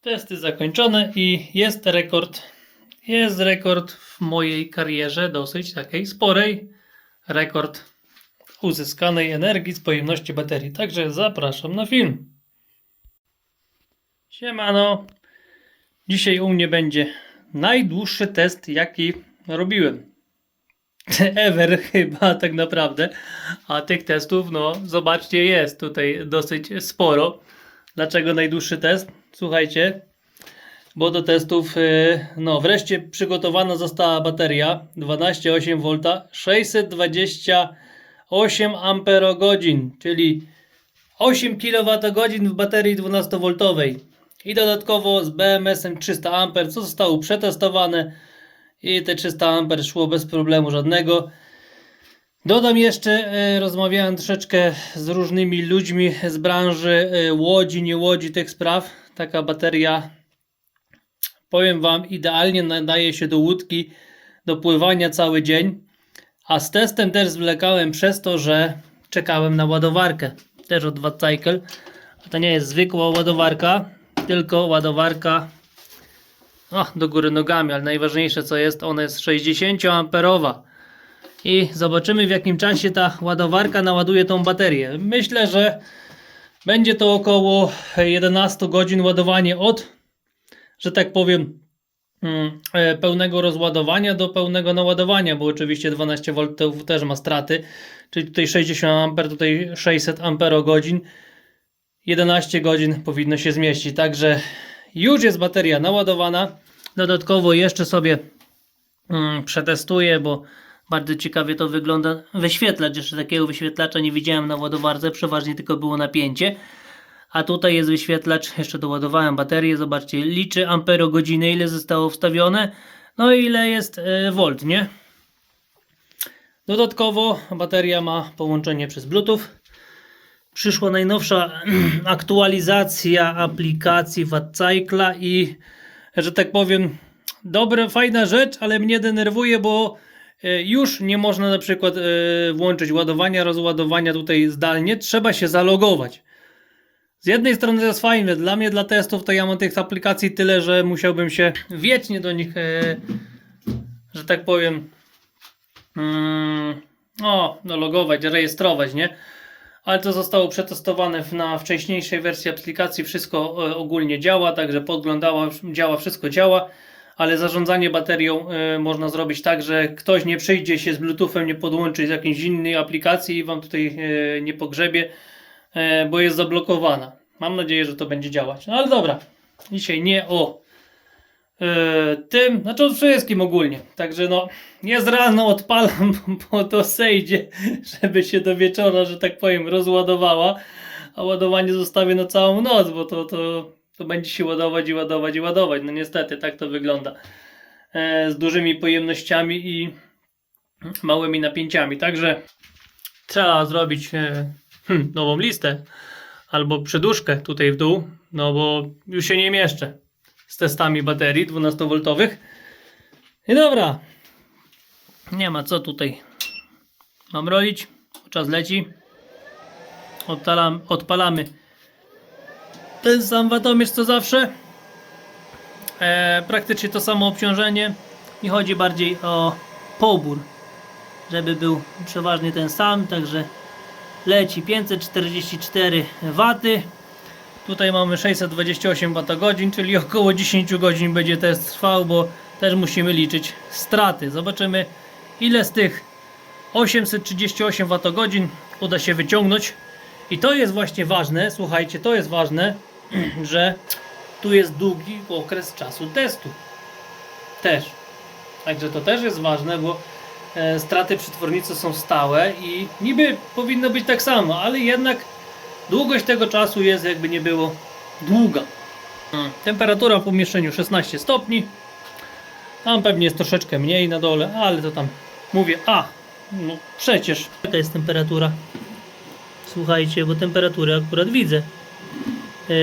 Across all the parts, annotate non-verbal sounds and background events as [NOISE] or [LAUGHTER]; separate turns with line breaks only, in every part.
Testy zakończone i jest rekord. Jest rekord w mojej karierze, dosyć takiej sporej. Rekord uzyskanej energii z pojemności baterii. Także zapraszam na film. Siemano. Dzisiaj u mnie będzie najdłuższy test, jaki robiłem. [LAUGHS] Ever chyba tak naprawdę. A tych testów, no zobaczcie, jest tutaj dosyć sporo. Dlaczego najdłuższy test? Słuchajcie, bo do testów, yy, no wreszcie przygotowana została bateria 12,8 V, 628 amperogodzin, czyli 8 kWh w baterii 12V i dodatkowo z BMS-em 300 A, co zostało przetestowane i te 300 A szło bez problemu żadnego. Dodam jeszcze, e, rozmawiałem troszeczkę z różnymi ludźmi z branży e, łodzi, nie łodzi tych spraw. Taka bateria, powiem Wam, idealnie nadaje się do łódki, do pływania cały dzień. A z testem też zwlekałem przez to, że czekałem na ładowarkę. Też od Wattcycle. To nie jest zwykła ładowarka, tylko ładowarka o, do góry nogami, ale najważniejsze co jest, ona jest 60 amperowa. I zobaczymy w jakim czasie ta ładowarka naładuje tą baterię. Myślę, że będzie to około 11 godzin ładowanie od, że tak powiem, mm, e, pełnego rozładowania do pełnego naładowania, bo oczywiście 12 V też ma straty, czyli tutaj 60 A, tutaj 600 amperogodzin. 11 godzin powinno się zmieścić, także już jest bateria naładowana. Dodatkowo jeszcze sobie mm, przetestuję, bo bardzo ciekawie to wygląda. Wyświetlacz, jeszcze takiego wyświetlacza nie widziałem na ładowarce, przeważnie tylko było napięcie. A tutaj jest wyświetlacz, jeszcze doładowałem baterię, zobaczcie, liczy amperogodziny, ile zostało wstawione, no i ile jest e, volt, nie? Dodatkowo bateria ma połączenie przez Bluetooth. Przyszła najnowsza [CLEARS THROAT] aktualizacja aplikacji Wattcycla i, że tak powiem, dobra, fajna rzecz, ale mnie denerwuje, bo już nie można na przykład e, włączyć ładowania, rozładowania tutaj zdalnie, trzeba się zalogować. Z jednej strony to jest fajne, dla mnie, dla testów, to ja mam tych aplikacji tyle, że musiałbym się wiecznie do nich, e, że tak powiem, mm, o, no logować, rejestrować, nie? Ale to zostało przetestowane na wcześniejszej wersji aplikacji, wszystko e, ogólnie działa, także podglądała, działa, wszystko działa, ale zarządzanie baterią e, można zrobić tak, że ktoś nie przyjdzie się z Bluetoothem, nie podłączy z jakiejś innej aplikacji i Wam tutaj e, nie pogrzebie, e, bo jest zablokowana. Mam nadzieję, że to będzie działać. No ale dobra, dzisiaj nie o tym, znaczy o wszystkim ogólnie. Także no, jest rano, odpalam, [LAUGHS] bo to sejdzie, żeby się do wieczora, że tak powiem, rozładowała, a ładowanie zostawię na całą noc, bo to, to, to będzie się ładować i ładować i ładować. No niestety, tak to wygląda. E, z dużymi pojemnościami i małymi napięciami. Także trzeba zrobić e, hmm, nową listę albo przedłużkę tutaj w dół, no bo już się nie mieszczę z testami baterii 12V. I dobra, nie ma co tutaj mam robić. Czas leci. Odpalam, odpalamy ten sam watomierz co zawsze. E, praktycznie to samo obciążenie. Mi chodzi bardziej o pobór, żeby był przeważnie ten sam, także leci 544 W. Tutaj mamy 628 Wh, czyli około 10 godzin będzie test trwał, bo też musimy liczyć straty. Zobaczymy ile z tych 838 Wh uda się wyciągnąć. I to jest właśnie ważne, słuchajcie, to jest ważne, [CLEARS THROAT] że tu jest długi okres czasu testu. Też. Także to też jest ważne, bo e, straty przy twornicy są stałe i niby powinno być tak samo, ale jednak długość tego czasu jest jakby nie było długa. Mm. Temperatura w pomieszczeniu 16 stopni. Tam pewnie jest troszeczkę mniej na dole, ale to tam mówię, a no przecież. Jaka jest temperatura? Słuchajcie, bo temperaturę akurat widzę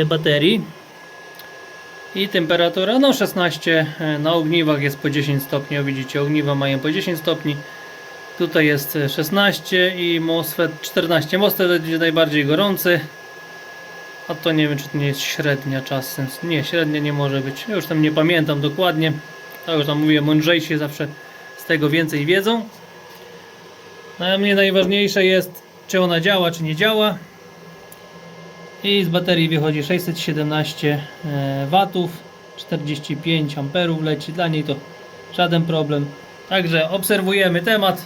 baterii. I temperatura no 16, e, na ogniwach jest po 10 stopni, o widzicie, ogniwa mają po 10 stopni. Tutaj jest e, 16 i MOSFET 14. MOSFET będzie najbardziej gorący. A to nie wiem, czy to nie jest średnia czasem. Nie, średnia nie może być. Ja już tam nie pamiętam dokładnie. Tak już tam mówię, mądrzejsi zawsze z tego więcej wiedzą. No a mnie najważniejsze jest, czy ona działa, czy nie działa. I z baterii wychodzi 617 e, watów, 45 amperów leci. Dla niej to żaden problem. Także obserwujemy temat.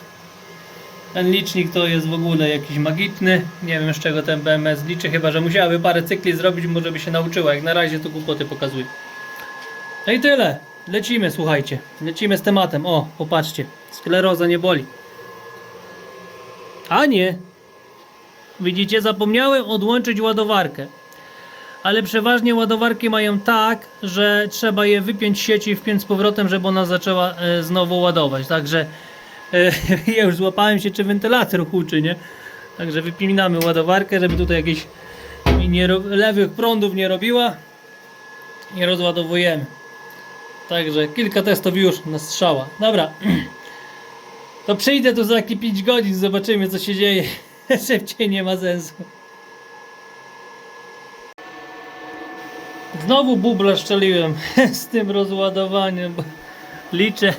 Ten licznik to jest w ogóle jakiś magiczny. Nie wiem z czego ten BMS liczy, chyba że musiałaby parę cykli zrobić, może by się nauczyła. Jak na razie to głupoty pokazuje. No i tyle. Lecimy, słuchajcie. Lecimy z tematem. O, popatrzcie. Skleroza nie boli. A nie. Widzicie, zapomniałem odłączyć ładowarkę. Ale przeważnie ładowarki mają tak, że trzeba je wypiąć z sieci i wpiąć z powrotem, żeby ona zaczęła e, znowu ładować. Także e, [LAUGHS] ja już złapałem się, czy wentylator huczy, nie? Także wypinamy ładowarkę, żeby tutaj jakichś lewych prądów nie robiła. I rozładowujemy. Także kilka testów już na strzała. Dobra. [CLEARS THROAT] To przyjdę tu za jakieś 5 godzin, zobaczymy co się dzieje. [LAUGHS] Szybciej nie ma sensu. Znowu bubla szczeliłem [LAUGHS] z tym rozładowaniem, bo liczę,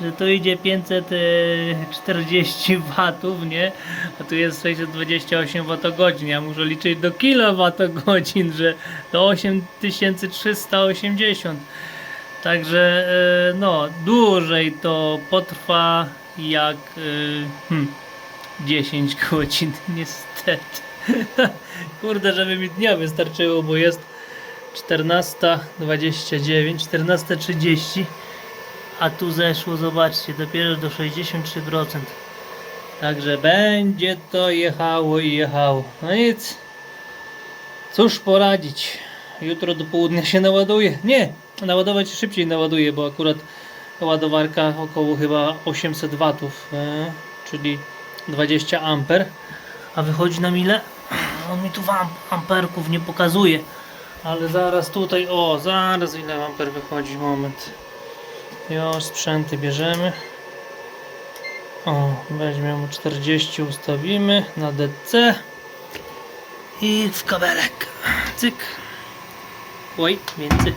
że to idzie 540 watów, nie? A tu jest 628 watogodzin. Ja muszę liczyć do kilowatogodzin, że do 8380. Także e, no, dłużej to potrwa jak e, hmm, 10 godzin, [LAUGHS] niestety. [LAUGHS] Kurde, żeby mi dnia wystarczyło, bo jest 14.29, 14.30, a tu zeszło, zobaczcie, dopiero do 63%. Także będzie to jechało i jechało. No nic. Cóż poradzić. Jutro do południa się naładuje. Nie, naładować szybciej naładuje, bo akurat ładowarka około chyba 800 watów, e, czyli 20 amper. A wychodzi nam ile? On mi tu w am- amperków nie pokazuje. Ale zaraz tutaj, o, zaraz ile amper wychodzi, moment. Już sprzęty bierzemy. O, weźmiemy 40, ustawimy na DC. I w kabelek. Cyk. Oj, więcej.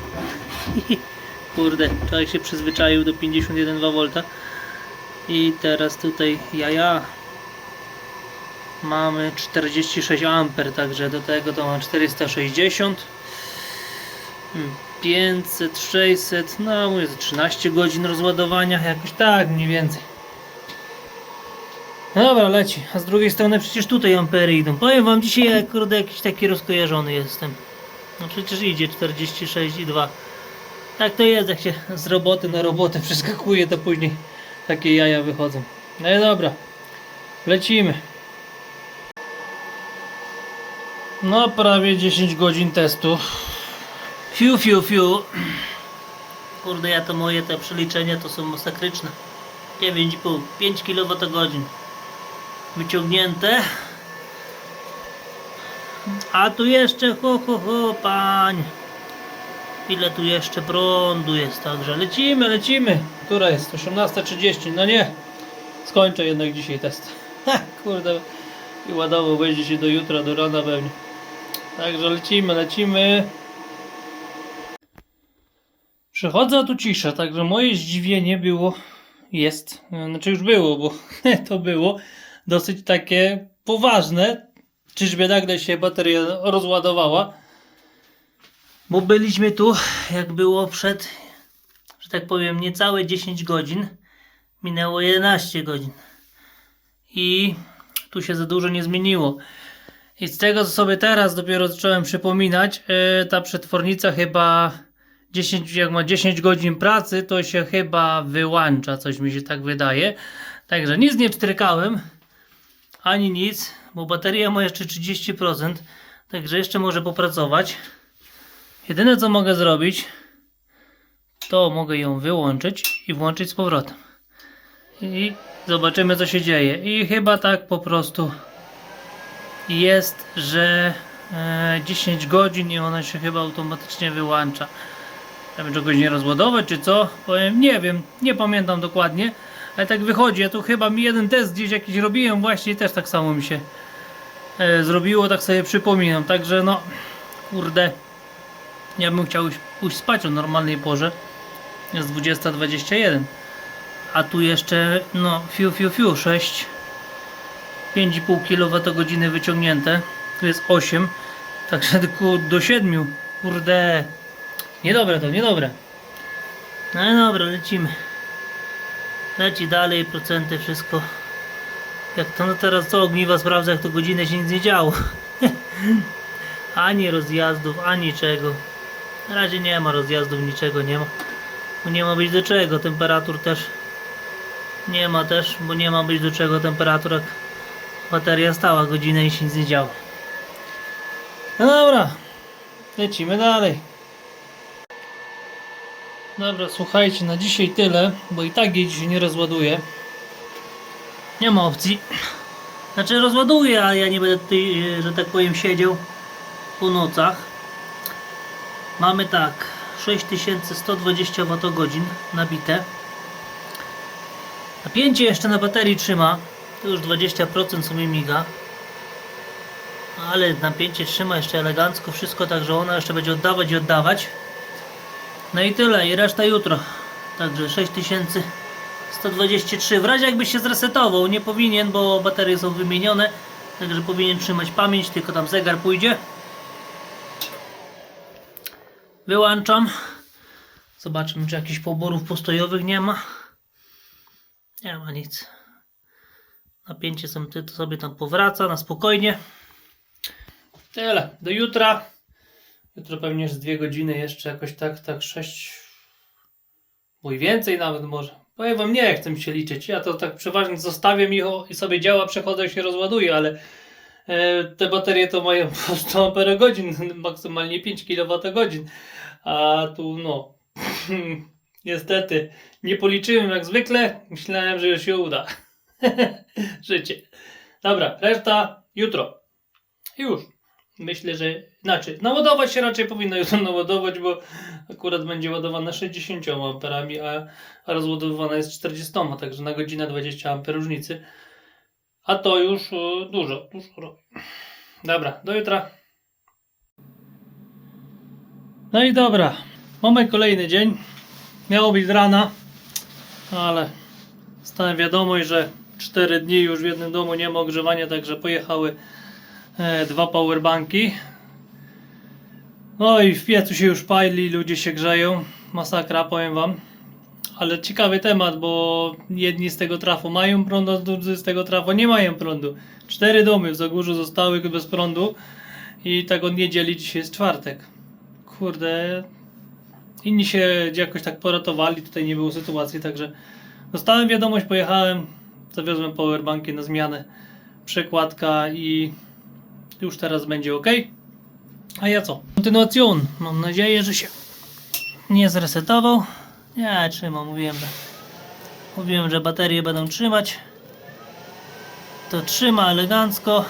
[LAUGHS] Kurde, człowiek się przyzwyczaił do 51,2 V. I teraz tutaj jaja. Mamy 46 amper, także do tego to mam 460. Hmm, 500, 600, no mówię, za 13 godzin rozładowania, jakoś tak mniej więcej. No dobra, leci. A z drugiej strony przecież tutaj ampery idą. Powiem wam dzisiaj, jak kurde jakiś taki rozkojarzony jestem. No przecież idzie 46,2. Tak to jest, jak się z roboty na robotę [LAUGHS] przeskakuje, to później takie jaja wychodzą. No i dobra, lecimy. No prawie 10 godzin testu. Fiu, fiu, fiu. Kurde, ja to moje te przeliczenia to są masakryczne. 9,5, 5 kWh wyciągnięte. A tu jeszcze, ho, ho, ho, pań. Ile tu jeszcze prądu jest, także lecimy, lecimy. Która jest? 18.30, no nie. Skończę jednak dzisiaj test. Ha, [LAUGHS] kurde. I ładował będzie się do jutra, do rana pewnie. Także lecimy, lecimy. Przychodzę, a tu cisza, także moje zdziwienie było, jest, znaczy już było, bo [LAUGHS] to było dosyć takie poważne. Czyżby nagle się bateria rozładowała? Bo byliśmy tu, jak było przed, że tak powiem, niecałe 10 godzin. Minęło 11 godzin. I tu się za dużo nie zmieniło. I z tego, co sobie teraz dopiero zacząłem przypominać, yy, ta przetwornica chyba 10, jak ma 10 godzin pracy, to się chyba wyłącza, coś mi się tak wydaje. Także nic nie pstrykałem, ani nic, bo bateria ma jeszcze 30%, także jeszcze może popracować. Jedyne co mogę zrobić, to mogę ją wyłączyć i włączyć z powrotem. I zobaczymy co się dzieje. I chyba tak po prostu jest, że e, 10 godzin i ona się chyba automatycznie wyłącza. Trzeba czegoś nie rozładować, czy co? Powiem, nie wiem, nie pamiętam dokładnie, ale tak wychodzi. Ja tu chyba mi jeden test gdzieś jakiś robiłem, właśnie też tak samo mi się e, zrobiło, tak sobie przypominam. Także no, kurde, ja bym chciał pójść spać o normalnej porze. Jest 20.21. A tu jeszcze, no, fiu, fiu, fiu, 6, 5,5 kWh wyciągnięte. Tu jest 8, także [LAUGHS] tylko do 7. Kurde, niedobre to, niedobre. No dobra, lecimy. Leci dalej, procenty, wszystko. Jak to no teraz co ogniwa sprawdza, jak to godzinę się nic nie działo. [LAUGHS] ani rozjazdów, ani czego. Na razie nie ma rozjazdów, niczego nie ma. Bo nie ma być do czego, temperatur też nie ma też, bo nie ma być do czego temperatur, jak bateria stała godzinę i się nic nie działo. No dobra, lecimy dalej. Dobra, słuchajcie, na dzisiaj tyle, bo i tak jej dzisiaj nie rozładuje. Nie ma opcji. Znaczy rozładuję, ale ja nie będę tutaj, e, że tak powiem, siedział po nocach. Mamy tak, 6120 Wh nabite. Napięcie jeszcze na baterii trzyma. Już 20% sobie miga. Ale napięcie trzyma jeszcze elegancko wszystko, także ona jeszcze będzie oddawać i oddawać. No i tyle, i reszta jutro. Także 6123. W razie jakby się zresetował, nie powinien, bo baterie są wymienione. Także powinien trzymać pamięć, tylko tam zegar pójdzie. Wyłączam. Zobaczymy, czy jakichś poborów postojowych nie ma. Nie ma nic. Napięcie sobie tam powraca na spokojnie. Tyle. Do jutra. Jutro pewnie z dwie godziny jeszcze jakoś tak, tak sześć, bo i więcej nawet może. Powiem wam, nie chcę się liczyć. Ja to tak przeważnie zostawiam o- i sobie działa, przechodzę i się rozładuje, ale e, te baterie to mają [LAUGHS] po 100 Ah, maksymalnie 5 kWh. A tu no, [LAUGHS] niestety, nie policzyłem jak zwykle. Myślałem, że się uda. [LAUGHS] Życie. Dobra, reszta jutro. Już. Myślę, że inaczej. Naładować się raczej powinno jutro [LAUGHS] naładować, bo akurat będzie ładowana 60 amperami, a, a rozładowywana jest 40, także na godzinę 20 amper różnicy. A to już e, dużo, dużo. Dobra, do jutra. No i dobra, mamy kolejny dzień. Miało być rana, ale stałem wiadomość, że 4 dni już w jednym domu nie ma ogrzewania, także pojechały e, dwa powerbanki. No i w piecu się już pali, ludzie się grzeją. Masakra, powiem wam. Ale ciekawy temat, bo jedni z tego trafu mają prąd, a drudzy z tego trafu nie mają prądu. Cztery domy w Zagórzu zostały bez prądu i tak od niedzieli dzisiaj jest czwartek. Kurde, inni się jakoś tak poratowali, tutaj nie było sytuacji, także dostałem wiadomość, pojechałem, zawiozłem powerbanki na zmianę, przekładka i już teraz będzie ok. A ja co? Kontynuacjon. Mam nadzieję, że się nie zresetował. Nie, trzyma, mówiłem, że mówiłem, że baterie będą trzymać. To trzyma elegancko.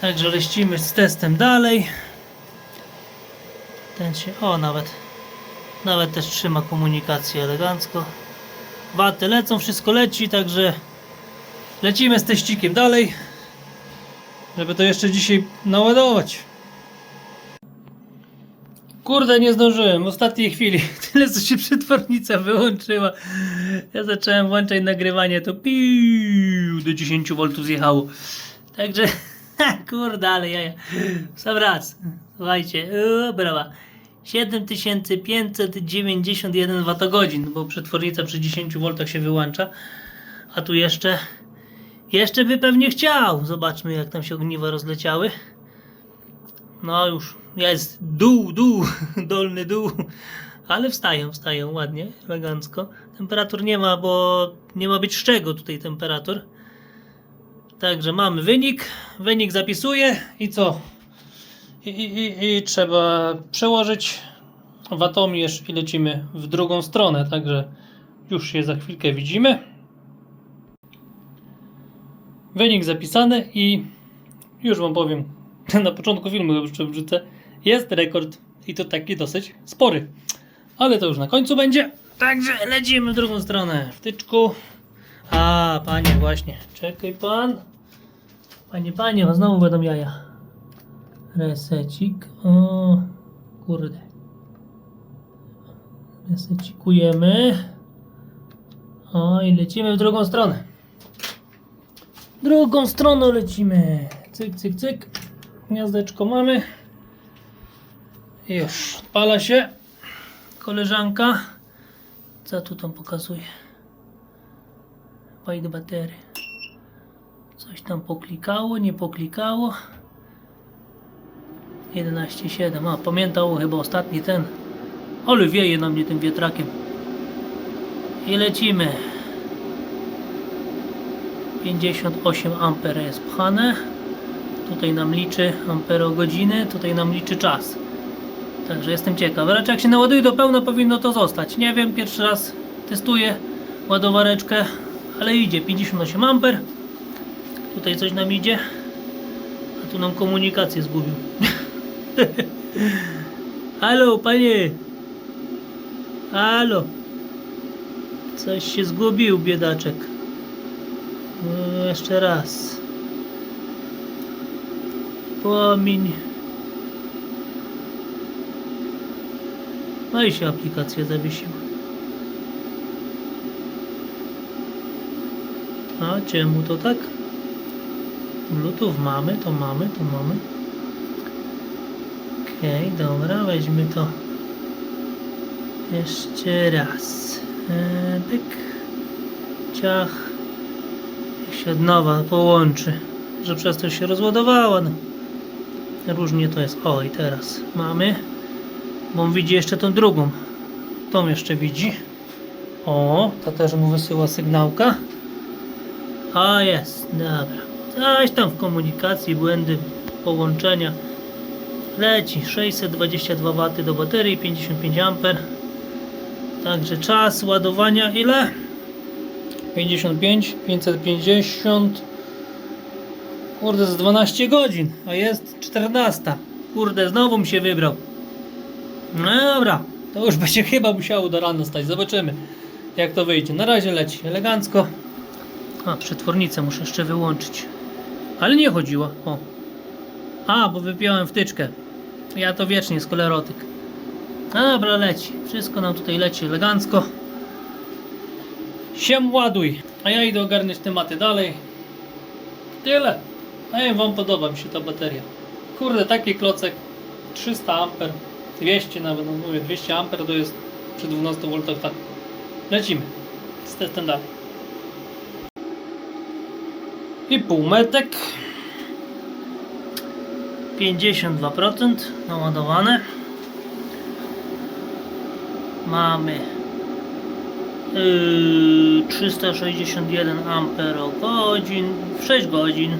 Także lecimy z testem dalej. Ten się, o nawet, nawet też trzyma komunikację elegancko. Waty lecą, wszystko leci, także lecimy z teścikiem dalej, żeby to jeszcze dzisiaj naładować. Kurde, nie zdążyłem. Ostatniej chwili. [LAUGHS] Tyle, co się przetwornica wyłączyła. Ja zacząłem włączać nagrywanie, to piu, do 10 V zjechało. Także, [LAUGHS] kurde, ale ja, sam raz. Słuchajcie, o, brawa. 7591 Wh, bo przetwornica przy 10 V się wyłącza. A tu jeszcze, jeszcze by pewnie chciał. Zobaczmy, jak tam się ogniwa rozleciały. No już jest dół, dół, [LAUGHS] dolny dół, ale wstają, wstają ładnie, elegancko. Temperatur nie ma, bo nie ma być z czego tutaj temperatur. Także mamy wynik, wynik zapisuję i co? I, i, i, trzeba przełożyć watomierz i lecimy w drugą stronę, także już się za chwilkę widzimy. Wynik zapisany i już wam powiem, [LAUGHS] na początku filmu jeszcze wrzucę, jest rekord i to taki dosyć spory. Ale to już na końcu będzie. Także lecimy w drugą stronę. Wtyczku. A, panie, właśnie. Czekaj pan. Panie, panie, o, znowu będą jaja. Resecik. O, kurde. Resecikujemy. O, i lecimy w drugą stronę. Drugą stroną lecimy. Cyk, cyk, cyk. Gniazdeczko mamy. Już, odpala się. Koleżanka. Co tu tam pokazuje? White batery. Coś tam poklikało, nie poklikało. 11,7. A, pamiętał chyba ostatni ten. Ale wieje na mnie tym wietrakiem. I lecimy. 58 ampere jest pchane. Tutaj nam liczy amperogodziny, tutaj nam liczy czas. Także jestem ciekaw. Raczej jak się naładuje do pełna powinno to zostać. Nie wiem, pierwszy raz testuję ładowareczkę, ale idzie 58 amper. Tutaj coś nam idzie. A tu nam komunikację zgubił. [LAUGHS] Halo, panie. Halo. Coś się zgubił, biedaczek. No, jeszcze raz. Płomień. No i się aplikacja zawiesiła. A czemu to tak? Bluetooth mamy, to mamy, to mamy. Okej, dobra, weźmy to jeszcze raz. Eee, pyk. Ciach. Się od nowa połączy, że przez to się rozładowała. No. Różnie to jest. O, i teraz mamy. Bo on widzi jeszcze tą drugą. Tą jeszcze widzi. O, to też mu wysyła sygnałka. A jest, dobra. Coś tam w komunikacji, błędy połączenia. Leci 622 W do baterii, 55 A. Także czas ładowania ile? 55, 550. Kurde, z 12 godzin, a jest 14. Kurde, znowu mi się wybrał. No dobra, to już [LAUGHS] będzie chyba musiało do rana stać. Zobaczymy, jak to wyjdzie. Na razie leci elegancko. A, przetwornicę muszę jeszcze wyłączyć. Ale nie chodziło. O. A, bo wypiąłem wtyczkę. Ja to wiecznie sklerotyk. No dobra, leci. Wszystko nam tutaj leci elegancko. Siem ładuj. A ja idę ogarniać tematy dalej. Tyle. A ja wam podoba mi się ta bateria. Kurde, taki klocek 300 amper, 200 nawet, no mówię 200 amper to jest przy 12 V tak. Lecimy. Z testem dalej. I półmetek. 52% naładowane. Mamy 361 amperogodzin w 6 godzin,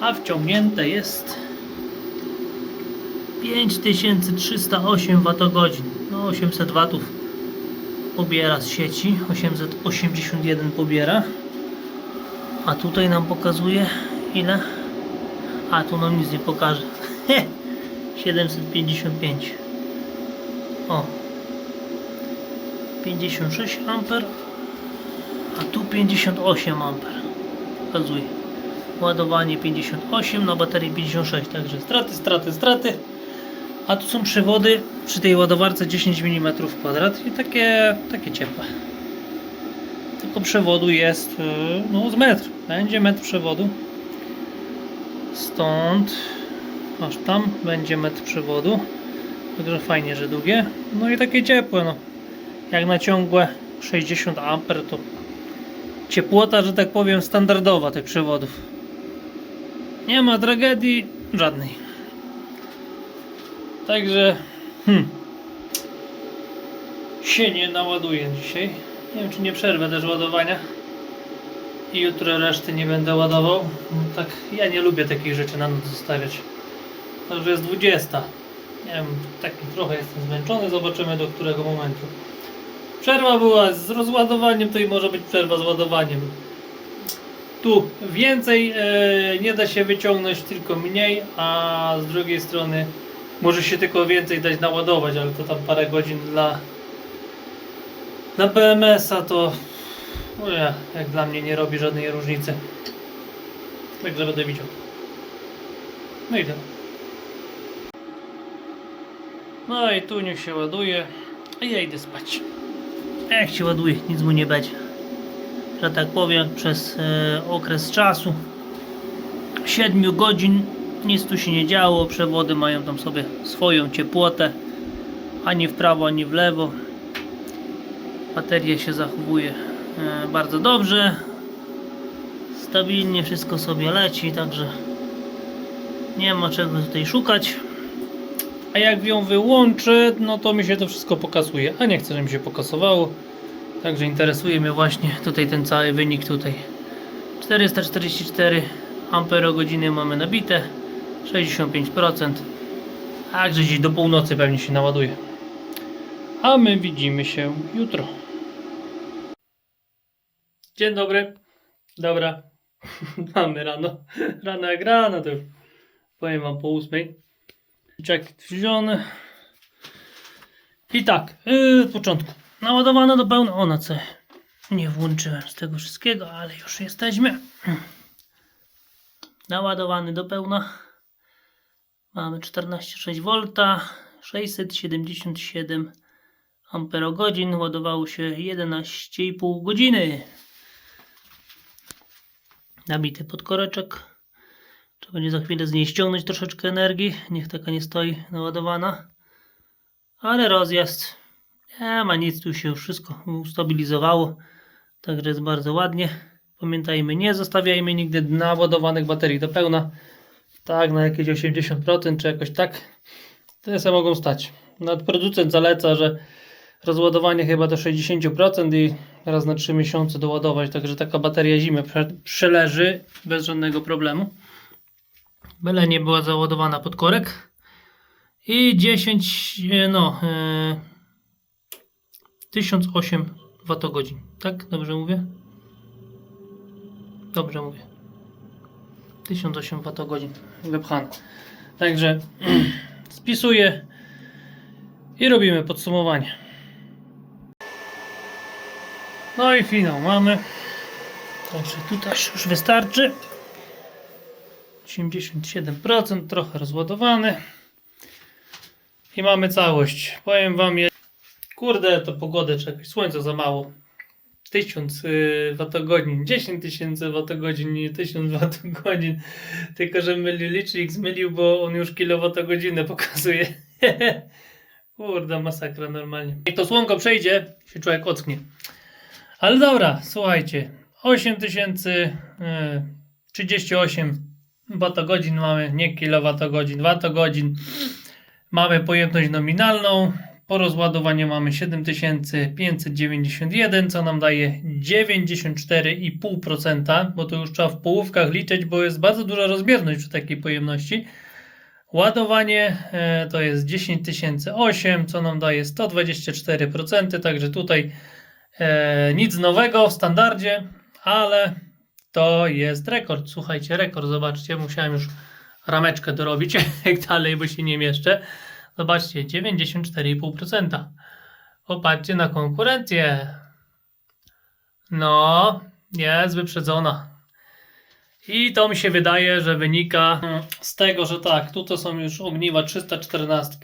a wciągnięte jest 5308 watogodzin. No 800 watów pobiera z sieci, 881 pobiera. A tutaj nam pokazuje ile? A tu nam nic nie pokaże. [LAUGHS] 755. O. 56 amper. A tu 58 amper. Pokazuje. Ładowanie 58 na baterii 56. Także straty, straty, straty. A tu są przewody przy tej ładowarce 10 mm kwadrat i takie, takie ciepłe. Tylko przewodu jest yy, no, z metr. Będzie metr przewodu. Stąd aż tam będzie metr przewodu. Także fajnie, że długie. No i takie ciepłe. No. Jak na ciągłe 60 A to ciepłota, że tak powiem, standardowa tych przewodów. Nie ma tragedii żadnej. Także hmm, się nie naładuję dzisiaj. Nie wiem, czy nie przerwę też ładowania. I jutro reszty nie będę ładował. No, tak, ja nie lubię takich rzeczy na noc zostawiać. Także jest 20. Nie wiem, taki trochę jestem zmęczony. Zobaczymy do którego momentu. Przerwa była z rozładowaniem, to i może być przerwa z ładowaniem. Tu więcej e, nie da się wyciągnąć, tylko mniej, a z drugiej strony może się tylko więcej dać naładować, ale to tam parę godzin dla na PMS-a to no ja, jak dla mnie nie robi żadnej różnicy. Także będę widział. No i tyle. No i tu niech się ładuje, a ja idę spać. Jak się ładuje, nic mu nie będzie. Że tak powiem, przez e, okres czasu 7 godzin nic tu się nie działo. Przewody mają tam sobie swoją ciepłotę, ani w prawo, ani w lewo. Bateria się zachowuje e, bardzo dobrze. Stabilnie wszystko sobie leci, także nie ma czego tutaj szukać. A jak ją wyłączę, no to mi się to wszystko pokazuje. A nie chcę, żeby mi się pokasowało. Także interesuje mnie właśnie tutaj ten cały wynik tutaj. 444 amperogodziny mamy nabite. 65%. Także gdzieś do północy pewnie się naładuje. A my widzimy się jutro. Dzień dobry. Dobra. [LAUGHS] Mamy rano. Rano jak rano to już powiem wam po ósmej. Jacket wziąony. I tak, yy, od początku. Naładowane do pełna. O, na co nie włączyłem z tego wszystkiego, ale już jesteśmy. Naładowany do pełna. Mamy 14,6 V, 677 amperogodzin. Ładowało się 11,5 godziny. Nabity podkoreczek. Trzeba będzie za chwilę z niej ściągnąć troszeczkę energii. Niech taka nie stoi naładowana. Ale rozjazd. Nie ma nic, tu się już wszystko ustabilizowało. Także jest bardzo ładnie. Pamiętajmy, nie zostawiajmy nigdy naładowanych baterii do pełna. Tak, na jakieś 80% czy jakoś tak. Te se mogą stać. Nawet producent zaleca, że rozładowanie chyba do 60% i raz na 3 miesiące doładować. Także taka bateria zimę prze- przeleży bez żadnego problemu. Byle nie była załadowana pod korek. I 10, e, no, e, 1008 Wh. Tak? Dobrze mówię? Dobrze mówię. 1008 Wh wepchane. Także [CLEARS THROAT] spisuję i robimy podsumowanie. No i finał mamy. Także tu też już wystarczy. 87%, trochę rozładowany. I mamy całość. Powiem wam, je... kurde, to pogodę czegoś, słońca za mało. 1000 y, watogodzin, 10 tysięcy watogodzin, nie 1000 [LAUGHS] watogodzin. Tylko, że myli, licznik zmylił, bo on już kilowatogodzinę pokazuje. [LAUGHS] Kurde, masakra normalnie. Jak to słonko przejdzie, się człowiek ocknie. Ale dobra, słuchajcie. 8038 watogodzin mamy, nie kilowatogodzin, watogodzin. Mamy pojemność nominalną. Po rozładowaniu mamy 7591, co nam daje 94,5%, bo to już trzeba w połówkach liczyć, bo jest bardzo duża rozbieżność przy takiej pojemności. Ładowanie e, to jest 10008, co nam daje 124%, także tutaj e, nic nowego w standardzie, ale to jest rekord. Słuchajcie, rekord, zobaczcie, musiałem już rameczkę dorobić, [LAUGHS] jak dalej, bo się nie mieszczę. Zobaczcie, 94,5%. Popatrzcie na konkurencję. No, jest wyprzedzona. I to mi się wydaje, że wynika z tego, że tak, tutaj są już ogniwa 314.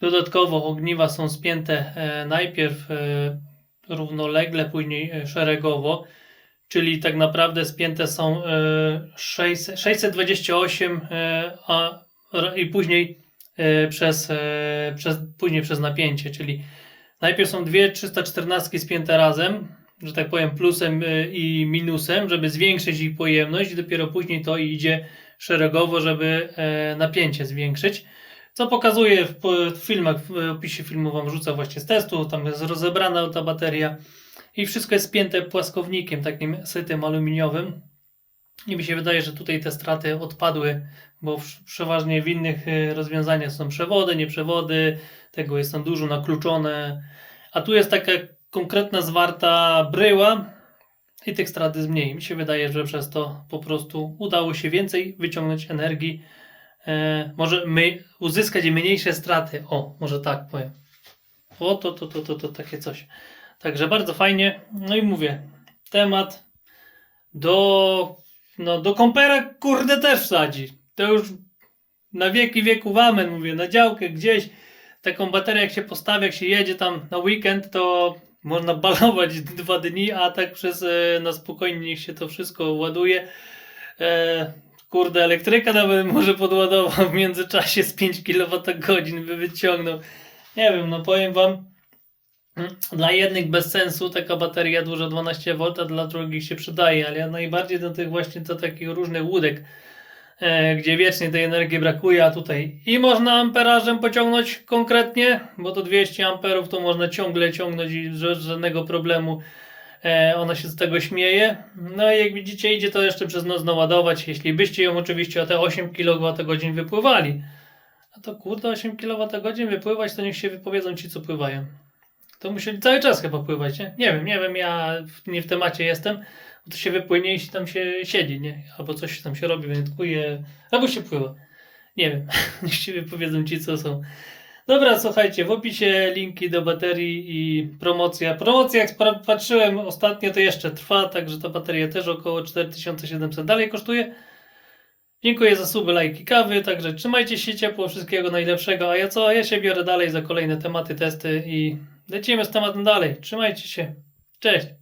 Dodatkowo ogniwa są spięte e, najpierw e, równolegle, później e, szeregowo, czyli tak naprawdę spięte są e, 600, 628 e, a, i później e, przez, e, przez, później przez napięcie, czyli najpierw są dwie 314 spięte razem, że tak powiem plusem e, i minusem, żeby zwiększyć ich pojemność. I dopiero później to idzie szeregowo, żeby e, napięcie zwiększyć. Co pokazuję w, po- w filmach, w opisie filmu Wam rzucę właśnie z testu, tam jest rozebrana ta bateria i wszystko jest spięte płaskownikiem takim sytym aluminiowym. I mi się wydaje, że tutaj te straty odpadły, bo przeważnie w innych e, rozwiązaniach są przewody, nie przewody, tego jest tam dużo nakluczone, a tu jest taka konkretna zwarta bryła i tych strat jest mniej. Mi się wydaje, że przez to po prostu udało się więcej wyciągnąć energii, e, może my, uzyskać mniejsze straty. O, może tak powiem. O, to, to, to, to, to takie coś. Także bardzo fajnie. No i mówię, temat do, no, do kompera kurde też wsadzi. To już na wieki wieków amen, mówię, na działkę gdzieś taką baterię jak się postawi, jak się jedzie tam na weekend, to można balować [LAUGHS] dwa dni, a tak przez e, na spokojnie niech się to wszystko ładuje. E, kurde, elektryka nawet [LAUGHS] może podładował w międzyczasie z 5 kWh by wyciągnął. Nie wiem, no powiem wam, dla jednych bez sensu taka bateria duża 12V, a dla drugich się przydaje, ale ja najbardziej do tych właśnie do takich różnych łódek, e, gdzie wiecznie tej energii brakuje, a tutaj i można amperażem pociągnąć konkretnie, bo to 200 amperów to można ciągle ciągnąć i ża- żadnego problemu. E, ona się z tego śmieje. No i jak widzicie, idzie to jeszcze przez noc naładować, jeśli byście ją oczywiście o te 8 kWh wypływali. A to kurde 8 kWh wypływać, to niech się wypowiedzą ci, co pływają. To musieli cały czas chyba pływać, nie? Nie wiem, nie wiem, ja nie w temacie jestem. Bo to się wypłynie i tam się siedzi, nie? Albo coś tam się robi, wędkuje, albo się pływa. Nie wiem, [LAUGHS] niech się wypowiedzą ci, co są. Dobra, słuchajcie, w opisie linki do baterii i promocja. Promocja, jak patrzyłem ostatnio, to jeszcze trwa, także ta bateria też około 4700 dalej kosztuje. Dziękuję za suby, lajki, kawy, także trzymajcie się ciepło, wszystkiego najlepszego. A ja co? Ja się biorę dalej za kolejne tematy, testy i lecimy z tematem dalej. Trzymajcie się. Cześć.